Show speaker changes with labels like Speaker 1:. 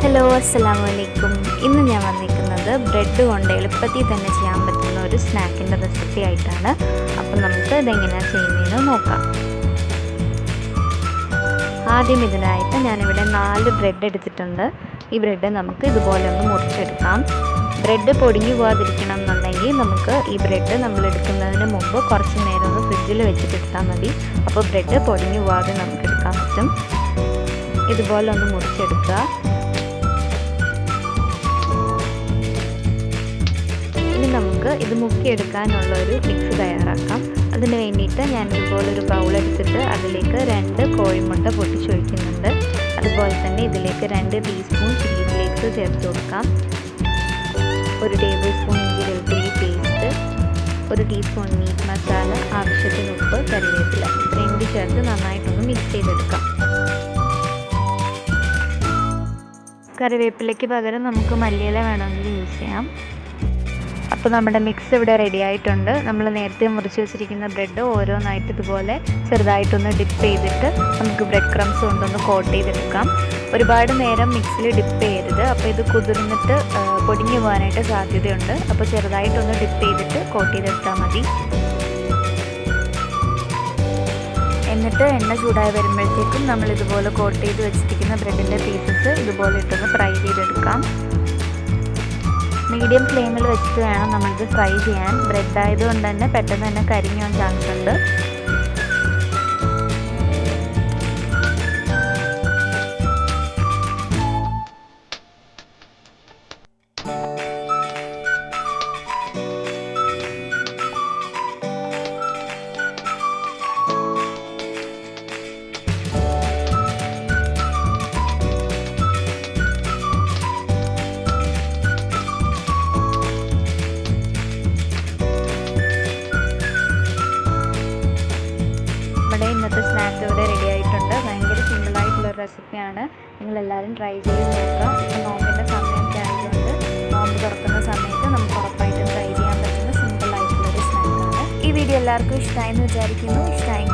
Speaker 1: Hello അസ്സലാമു വലൈക്കും ഇന്ന് ഞാൻ വന്നിരിക്കുന്നത് ബ്രെഡ് കൊണ്ട് എളുപ്പത്തിൽ തന്നെ ചെയ്യാൻ പറ്റുന്ന ഒരു സ്നാക്കിന്റെ റെസിപ്പി ആയിട്ടാണ്. അപ്പം നമുക്ക് ഇതെങ്ങനെയാണ് ചെയ്യുന്നതെന്ന് നോക്കാം. ആദ്യം ഇതിനായിട്ട് ഞാനിവിടെ നാല് ബ്രെഡ് എടുത്തിട്ടുണ്ട്. ഈ ബ്രെഡ് നമുക്ക് ഇതുപോലെ ഒന്ന് മുറിച്ചെടുക്കാം. ബ്രെഡ് പൊടിഞ്ഞു പോകാതിരിക്കണം എന്നുണ്ടെങ്കിൽ നമുക്ക് ഈ ബ്രെഡ് നമ്മൾ എടുക്കുന്നതിന് മുമ്പ് കുറച്ച് നേരം ഒന്ന് ഫ്രിഡ്ജിൽ വെച്ചിട്ട് എടുത്താൽ മതി. അപ്പോൾ ബ്രെഡ് പൊടിഞ്ഞു പോകാതെ നമുക്ക് എടുക്കാൻ പറ്റും. ഇതുപോലെ ഒന്ന് മുറിച്ചെടുക്കുക. നമുക്ക് ഇത് മുക്കിയെടുക്കാനുള്ള ഒരു മിക്സ് തയ്യാറാക്കാം. അതിന് വേണ്ടിയിട്ട് ഞാൻ ഇതുപോലെ ഒരു ബൗൾ എടുത്തിട്ട് അതിലേക്ക് രണ്ട് കോഴിമുട്ട പൊട്ടിച്ചൊഴിക്കുന്നുണ്ട്. അതുപോലെ തന്നെ ഇതിലേക്ക് രണ്ട് ടീസ്പൂൺ ചില്ലി ഫ്ലേക്സ് ചേർത്ത് കൊടുക്കാം. ഒരു ടേബിൾ സ്പൂൺ ഇഞ്ചി വെളുത്തുള്ളി പേസ്റ്റ് ഒരു ടീസ്പൂൺ മീറ്റ് മസാല ആവശ്യത്തിന് ഉപ്പ് കറിവേപ്പില. ഇത്രയും ചേർത്ത് നന്നായിട്ടൊന്ന് മിക്സ് ചെയ്തെടുക്കാം. കറിവേപ്പിലയ്ക്ക് പകരം നമുക്ക് മല്ലിയില വേണമെങ്കിൽ യൂസ് ചെയ്യാം. അപ്പോൾ നമ്മുടെ മിക്സ് ഇവിടെ റെഡി ആയിട്ടുണ്ട്. നമ്മൾ നേരത്തെ മുറിച്ച് വെച്ചിരിക്കുന്ന ബ്രെഡ് ഓരോന്നായിട്ട് ഇതുപോലെ ചെറുതായിട്ടൊന്ന് ഡിപ്പ് ചെയ്തിട്ട് നമുക്ക് ബ്രെഡ് ക്രംസ് കൊണ്ടൊന്ന് കോട്ട് ചെയ്തെടുക്കാം ഒരുപാട് നേരം മിക്സിൽ ഡിപ്പ് ചെയ്യരുത്. അപ്പോൾ ഇത് കുതിർന്നിട്ട് പൊടിഞ്ഞു പോകാനായിട്ട് സാധ്യതയുണ്ട്. അപ്പോൾ ചെറുതായിട്ടൊന്ന് ഡിപ്പ് ചെയ്തിട്ട് കോട്ട് ചെയ്തെടുത്താൽ മതി. എന്നിട്ട് എണ്ണ ചൂടായി വരുമ്പോഴത്തേക്കും നമ്മൾ ഇതുപോലെ കോട്ട് ചെയ്ത് വെച്ചിരിക്കുന്ന ബ്രെഡിന്റെ പീസസ് ഇതുപോലെ ഇട്ടൊന്ന് ഫ്രൈ ചെയ്തെടുക്കാം. മീഡിയം ഫ്ലെയിമിൽ വെച്ചിട്ട് വേണം നമുക്ക് ഫ്രൈ ചെയ്യാൻ. ബ്രെഡ് ആയതുകൊണ്ട് തന്നെ പെട്ടെന്ന് തന്നെ കരിഞ്ഞു പോകാൻ ചാൻസ് ഉണ്ട്. റെസിപ്പിയാണ് നിങ്ങളെല്ലാവരും ട്രൈ ചെയ്ത് നോക്കുക. നോമ്പിന്റെ സമയമൊക്കെ ആയതുകൊണ്ട് നോമ്പ് തുറക്കുന്ന സമയത്ത് നമുക്ക് ഉറപ്പായിട്ടും ട്രൈ ചെയ്യാൻ പറ്റുന്ന സിമ്പിൾ ആയിട്ടുള്ളൊരു സ്നാക്കാണ് ഈ വീഡിയോ എല്ലാവർക്കും ഇഷ്ടമായെന്ന് വിചാരിക്കുന്നു. ഇഷ്ടമായി